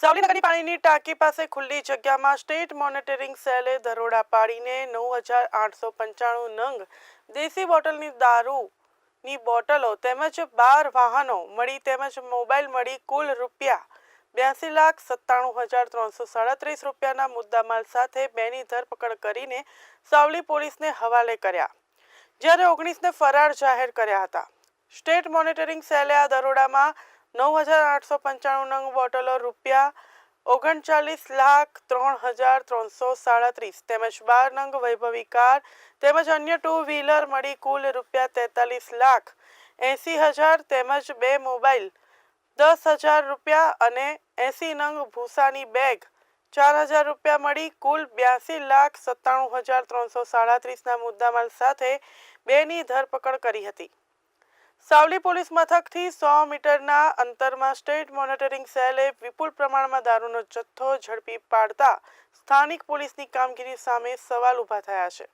સાવલીનગરની પાણીની ટાંકી પાસે ખુલ્લી જગ્યામાં સ્ટેટ મોનિટરિંગ સેલે દરોડા પાડીને નવ હજાર આઠસો પંચાણું નંગ દેશી બોટલની દારૂની બોટલો તેમજ બાર વાહનો મળી તેમજ મોબાઈલ મળી કુલ રૂપિયા બ્યાસી લાખ સત્તાણું હજાર ત્રણસો સાડત્રીસ રૂપિયાના મુદ્દામાલ સાથે બેની ધરપકડ કરીને સાવલી પોલીસને હવાલે કર્યા. જ્યારે ઓગણીસને ફરાર જાહેર કર્યા હતા. સ્ટેટ મોનિટરિંગ સેલે આ દરોડામાં નવ હજાર આઠસો પંચાણું નંગ બોટલો રૂપિયા ઓગણચાલીસ લાખ ત્રણ હજાર ત્રણસો સાડત્રીસ તેમજ બાર નંગ વૈભવી કાર તેમજ અન્ય ટુ વ્હીલર મળી કુલ રૂપિયા તેતાલીસ લાખ એંસી હજાર તેમજ બે મોબાઈલ, દસ હજાર રૂપિયા અને એંસી નંગ ભૂસાની બેગ, ચાર હજાર રૂપિયા મળી કુલ બ્યાસી લાખ સત્તાણું હજાર ત્રણસો સાડત્રીસના મુદ્દામાલ સાથે બેની ધરપકડ કરી હતી. સાવલી પોલીસ મથકથી સો મીટરના અંતરમાં સ્ટેટ મોનિટરિંગ સેલે વિપુલ પ્રમાણમાં દારૂનો જથ્થો ઝડપી પાડતા સ્થાનિક પોલીસની કામગીરી સામે સવાલ ઊભા થયા છે.